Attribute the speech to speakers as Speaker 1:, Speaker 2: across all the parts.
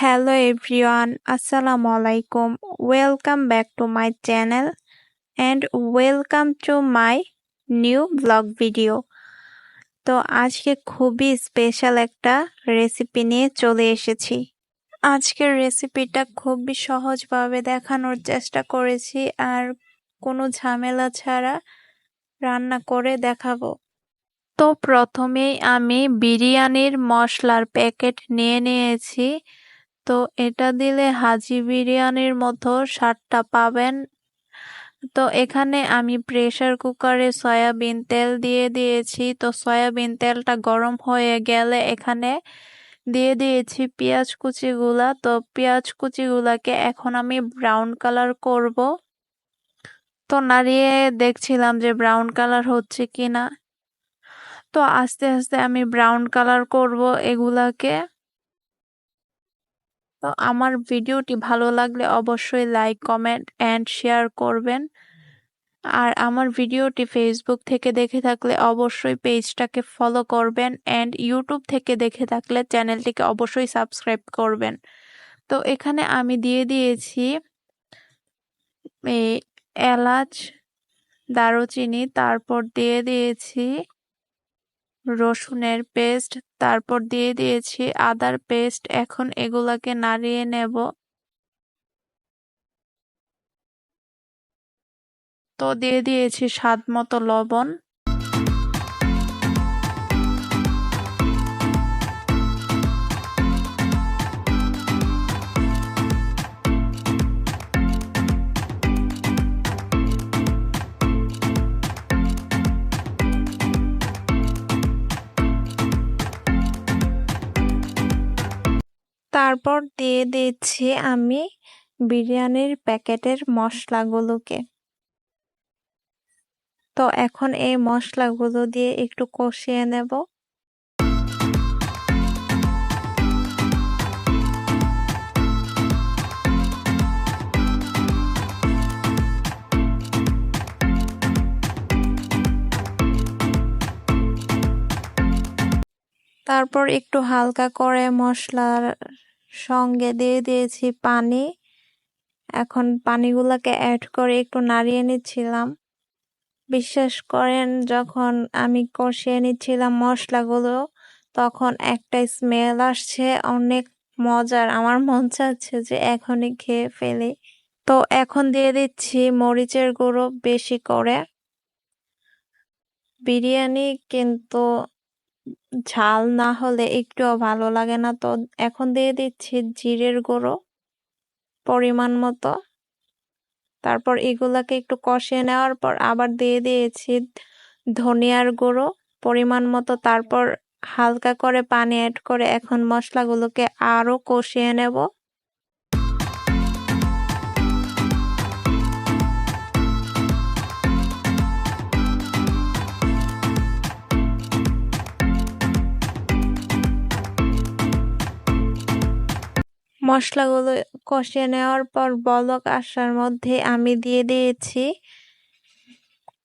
Speaker 1: Hello everyone, Assalamu alaikum. Welcome back to my channel and welcome to my new vlog video. তো আজকে খুবই special একটা recipe নিয়ে চলে এসেছি আজকের রেসিপিটা খুবই সহজভাবে দেখানোর চেষ্টা করেছি আর কোনো ঝামেলা ছাড়া রান্না করে দেখাবো তো প্রথমেই আমি বিরিয়ানির মশলার প্যাকেট নিয়ে নিয়েছি তো এটা দিলে হাজি বিরিয়ানির মতো স্বাদটা পাবেন। তো এখানে আমি প্রেসার কুকারে সয়াবিন তেল দিয়ে দিয়েছি। তো সয়াবিন তেলটা গরম হয়ে গেলে এখানে দিয়ে দিয়েছি পেঁয়াজ কুচিগুলা। তো পেঁয়াজ কুচিগুলাকে এখন আমি ব্রাউন কালার করব। তো নাড়িয়ে দেখছিলাম যে ব্রাউন কালার হচ্ছে কিনা। তো আস্তে আস্তে আমি ব্রাউন কালার করব এগুলাকে। আমার ভিডিওটি ভালো লাগলে অবশ্যই লাইক, কমেন্ট, অ্যান্ড শেয়ার করবেন। আর আমার ভিডিওটি ফেসবুক থেকে দেখে থাকলে অবশ্যই পেজটাকে ফলো করবেন, অ্যান্ড ইউটিউব থেকে দেখে থাকলে চ্যানেলটিকে অবশ্যই সাবস্ক্রাইব করবেন। তো এখানে আমি দিয়ে দিয়েছি এলাচ, দারুচিনি, তারপর দিয়ে দিয়েছি রসুনের পেস্ট, তারপর দিয়ে দিয়েছি আদার পেস্ট, এখন এগুলাকে নাড়িয়ে নেব। তো দিয়ে দিয়েছি স্বাদ মতো লবণ। তারপর দিয়ে দিচ্ছি আমি বিরিয়ানির প্যাকেটের মশলাগুলোকে। তো এখন এই মশলাগুলো দিয়ে একটু কষিয়ে নেব। তারপর একটু হালকা করে মশলার সঙ্গে দিয়ে দিয়েছি পানি। এখন পানিগুলোকে অ্যাড করে একটু নাড়িয়ে নিচ্ছিলাম। বিশ্বাস করেন, যখন আমি কষিয়ে নিচ্ছিলাম মশলাগুলো, তখন একটা স্মেল আসছে, অনেক মজার। আমার মন চাচ্ছে যে এখনই খেয়ে ফেলি। তো এখন দিয়ে দিচ্ছি মরিচের গুঁড়ো বেশি করে। বিরিয়ানি কিন্তু ঝাল না হলে একটুও ভালো লাগে না। তো এখন দিয়ে দিচ্ছি জিরের গুঁড়ো পরিমাণ মতো। তারপর এগুলাকে একটু কষিয়ে নেওয়ার পর আবার দিয়ে দিয়েছি ধনিয়ার গুঁড়ো পরিমাণ মতো। তারপর হালকা করে পানি অ্যাড করে এখন মশলাগুলোকে আরও কষিয়ে নেব। মশলাগুলো কষিয়ে নেওয়ার পর বলক আসার মধ্যে আমি দিয়ে দিয়েছি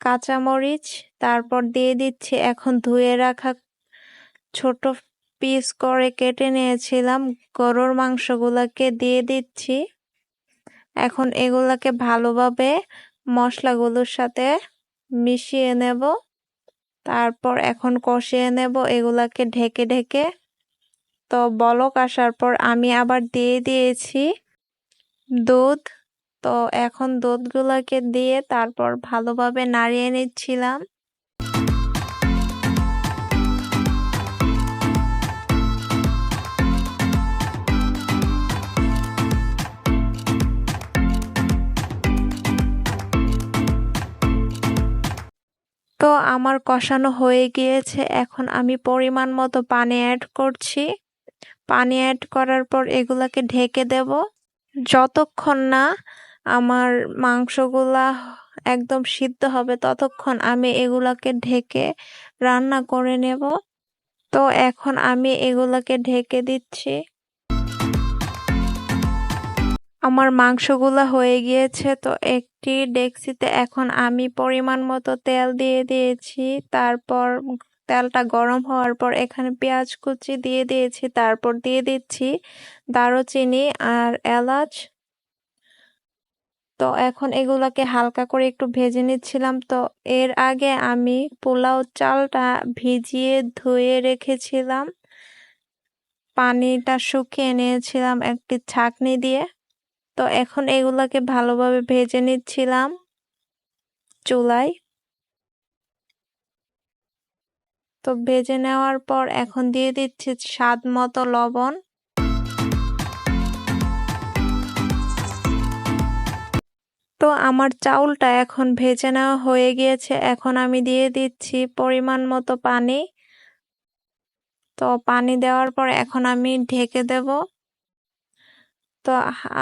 Speaker 1: কাঁচামরিচ। তারপর দিয়ে দিচ্ছি এখন ধুয়ে রাখা ছোট পিস করে কেটে নিয়েছিলাম। গরুর মাংসগুলোকে দিয়ে দিচ্ছি। এখন এগুলাকে ভালোভাবে মশলাগুলোর সাথে মিশিয়ে নেব। তারপর এখন কষিয়ে নেব। এগুলাকে ঢেকে ঢেকে তো বলক আসার পর আমি আবার দিয়ে দিয়েছি দুধ। তো এখন দুধগুলোকে দিয়ে তারপর ভালোভাবে নাড়িয়ে নিচ্ছিলাম। তো আমার কষানো হয়ে গিয়েছে। এখন আমি পরিমাণ মতো পানি অ্যাড করছি। পানি অ্যাড করার পর এগুলাকে ঢেকে দেব। যতক্ষণ না আমার মাংসগুলা একদম সিদ্ধ হবে, ততক্ষণ আমি এগুলাকে ঢেকে রান্না করে নেব। তো এখন আমি এগুলাকে ঢেকে দিচ্ছি। আমার মাংসগুলা হয়ে গিয়েছে, তো একটি ডেক্সিতে এখন আমি পরিমাণ মতো তেল দিয়ে দিয়েছি। তারপর তেলটা গরম হওয়ার পর এখানে পেঁয়াজ কুচি দিয়ে দিয়েছি, তারপর দিয়ে দিচ্ছি দারুচিনি আর এলাচ। তো এখন এগুলাকে হালকা করে একটু ভেজে নিচ্ছিলাম। তো এর আগে আমি পোলাও চালটা ভিজিয়ে ধুয়ে রেখেছিলাম। পানিটা শুকিয়ে নিয়েছিলাম একটি ছাঁকনি দিয়ে। তো এখন এগুলাকে ভালোভাবে ভেজে নিচ্ছিলাম চুলায়। তো ভেজে নেওয়ার পর এখন দিয়ে দিচ্ছি স্বাদ মতো লবণ। তো আমার চাউলটা এখন ভেজে নেওয়া হয়ে গিয়েছে। এখন আমি দিয়ে দিচ্ছি পরিমাণ মতো পানি। তো পানি দেওয়ার পর এখন আমি ঢেকে দেব। তো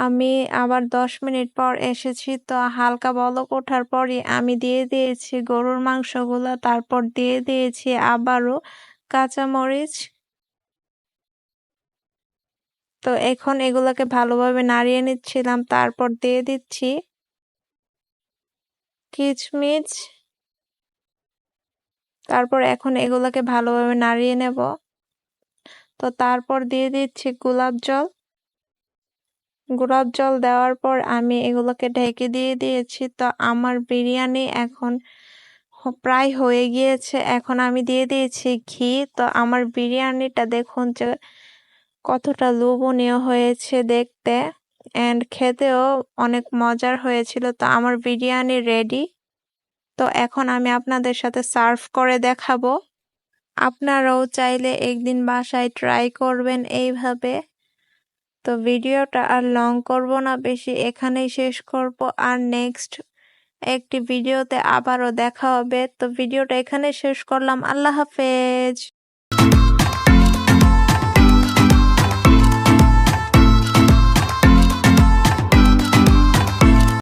Speaker 1: আমি আবার দশ মিনিট পর এসেছি, তো হালকা বলক ওঠার পরই আমি দিয়ে দিয়েছি গরুর মাংসগুলো, তারপর দিয়ে দিয়েছি আবারও কাঁচামরিচ। তো এখন এগুলোকে ভালোভাবে নাড়িয়ে নিচ্ছিলাম, তারপর দিয়ে দিচ্ছি কিচমিচ। তারপর এখন এগুলোকে ভালোভাবে নাড়িয়ে নেব। তো তারপর দিয়ে দিচ্ছি গোলাপ জল। গোলাপ জল দেওয়ার পর আমি এগুলোকে ঢেকে দিয়ে দিয়েছি। তো আমার বিরিয়ানি এখন প্রায় হয়ে গিয়েছে। এখন আমি দিয়ে দিয়েছি ঘি। তো আমার বিরিয়ানিটা দেখুন যে কতটা লোভনীয় হয়েছে দেখতে। অ্যান্ড খেতেও অনেক মজার হয়েছিল। তো আমার বিরিয়ানি রেডি তো এখন আমি আপনাদের সাথে সার্ভ করে দেখাবো। আপনারাও চাইলে একদিন বাসায় ট্রাই করবেন এইভাবে। তো ভিডিওটা আর লং করব না, বেশি এখানেই শেষ করব। আর নেক্সট একটি ভিডিওতে আবারও দেখা হবে। তো ভিডিওটা এখানে শেষ করলাম। আল্লাহ হাফেজ।